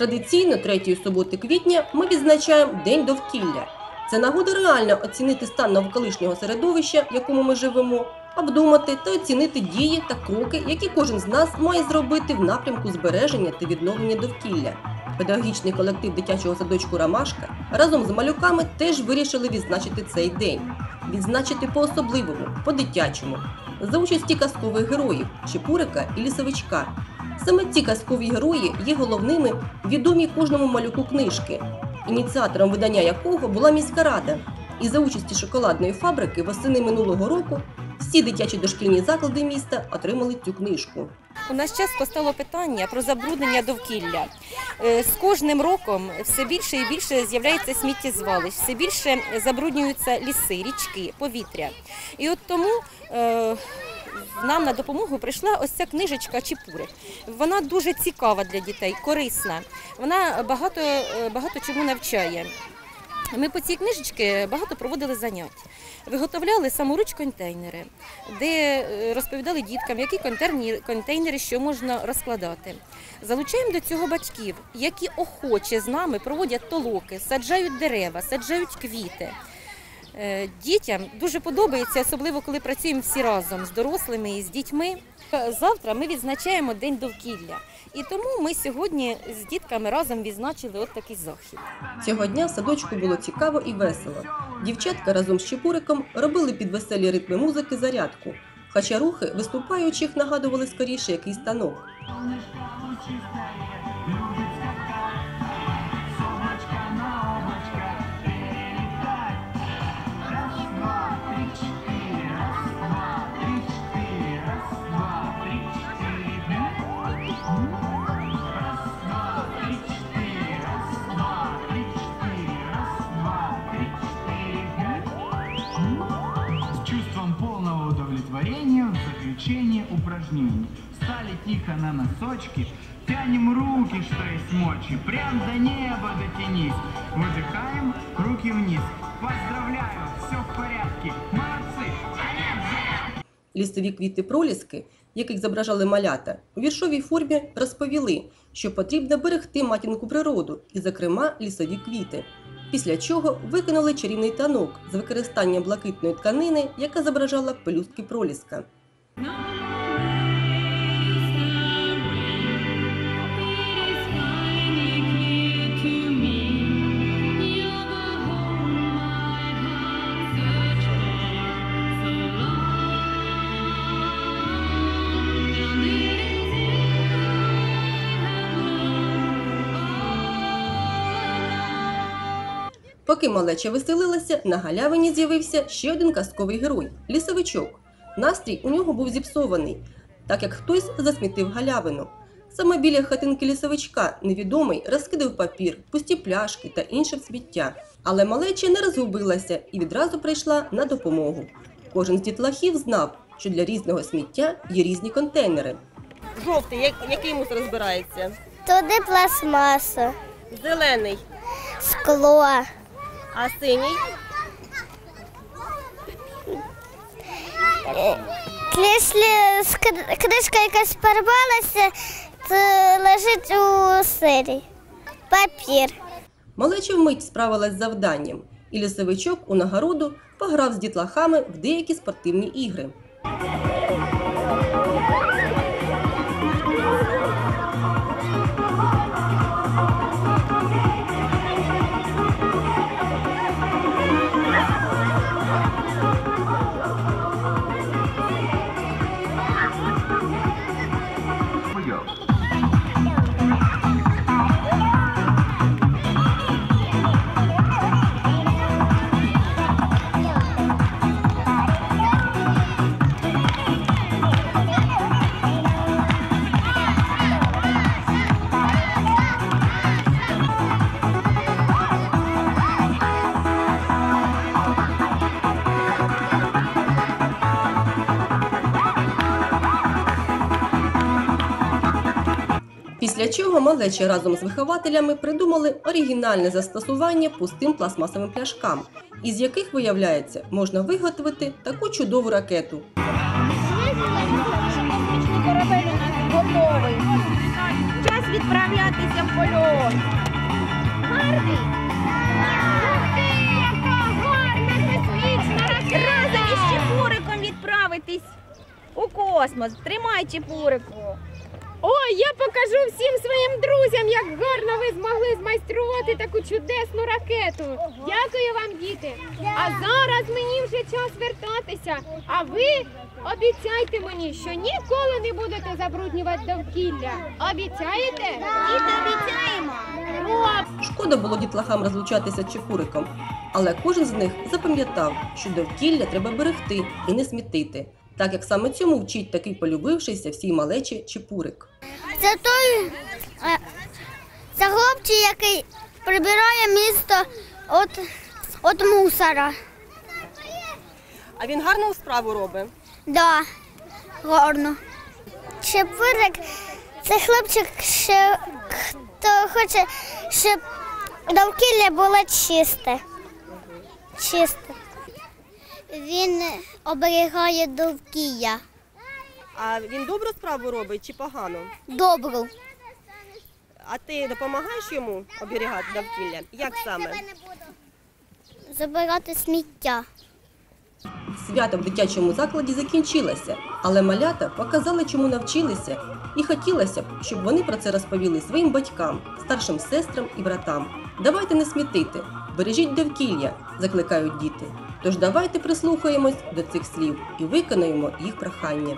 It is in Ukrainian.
Традиційно третьої суботи квітня ми відзначаємо День довкілля. Це нагода реально оцінити стан навколишнього середовища, в якому ми живемо, обдумати та оцінити дії та кроки, які кожен з нас має зробити в напрямку збереження та відновлення довкілля. Педагогічний колектив дитячого садочку Ромашка разом з малюками теж вирішили відзначити цей день. Відзначити по-особливому, по-дитячому, за участі казкових героїв Чепурика і Лісовичка. Саме ці казкові герої є головними відомі кожному малюку книжки, ініціатором видання якого була міська рада. І за участі шоколадної фабрики восени минулого року всі дитячі дошкільні заклади міста отримали цю книжку. У нас часто стало питання про забруднення довкілля. Е, З кожним роком все більше і більше з'являється сміттєзвалищ, все більше забруднюються ліси, річки, повітря. І от тому е, нам на допомогу прийшла ось ця книжечка Чіпурик. Вона дуже цікава для дітей, корисна. Вона багато, е, багато чому навчає. Ми по цій книжечці багато проводили занять. Виготовляли саморуч контейнери, де е, розповідали діткам, які контейнери що можна розкладати. Залучаємо до цього батьків, які охоче з нами проводять толоки, саджають дерева, саджають квіти. Е, Дітям дуже подобається, особливо коли працюємо всі разом з дорослими і з дітьми. Завтра ми відзначаємо День довкілля. І тому ми сьогодні з дітками разом відзначили от такий захід. Цього дня в садочку було цікаво і весело. Дівчатка разом з Чепуриком робили під веселі ритми музики зарядку, хоча рухи виступаючих нагадували скоріше якийсь танок. в заключение упражнений. Встали тихо на носочки, тянем руки, что есть мочи, прям до неба дотянись. Выдыхаем, руки вниз. Поздравляю, все в порядке. Молодцы! Лісові квіти проліски, яких зображали малята, у віршовій формі розповіли, що потрібно берегти матінку природу і, зокрема, лісові квіти. Після чого виконали чарівний танок з використанням блакитної тканини, яка зображала пелюстки проліска. Поки малеча веселилася, на галявині з'явився ще один казковий герой лісовичок. Настрій у нього був зіпсований, так як хтось засмітив галявину. Саме біля хатинки лісовичка невідомий розкидав папір, пусті пляшки та інше сміття. Але малеча не розгубилася і відразу прийшла на допомогу. Кожен з дітлахів знав, що для різного сміття є різні контейнери. Жовтий, який мусор розбирається? Туди пластмаса, Зелений, скло, а синій Якщо книжка якась порвалася, то лежить у сирі. Папір. Малеча вмить справилась з завданням, і лісовичок у нагороду пограв з дітлахами в деякі спортивні ігри. Після чого малечі разом з вихователями придумали оригінальне застосування пустим пластмасовим пляшкам, із яких, виявляється, можна виготовити таку чудову ракету. Час відправлятися в польот. Гарний? Разом із Чепуриком відправитись у космос. Тримай Чепурику. Ой, я покажу всім своїм друзям, як гарно ви змогли змайструвати таку чудесну ракету. Дякую вам, діти. А зараз мені вже час вертатися. А ви обіцяйте мені, що ніколи не будете забруднювати довкілля. Обіцяєте? Діти, обіцяємо. Шкода було дітлахам розлучатися з чепуриком, але кожен з них запам'ятав, що довкілля треба берегти і не смітити, так як саме цьому вчить такий полюбившийся всій малечі чепурик. Це той е, це хлопчик, який прибирає місто від, від мусора. А він гарну справу робить. Да, гарно. Чепурик це хлопчик, що хто хоче, щоб довкілля було чисте. Чисте. Він оберігає довкілля. А він добру справу робить чи погану? Добру. А ти допомагаєш йому оберігати довкілля? Як саме? Забирати сміття. Свято в дитячому закладі закінчилося, але малята показали, чому навчилися, і хотілося б, щоб вони про це розповіли своїм батькам, старшим сестрам і братам. Давайте не смітити, бережіть довкілля, закликають діти. Тож давайте прислухаємось до цих слів і виконаємо їх прохання.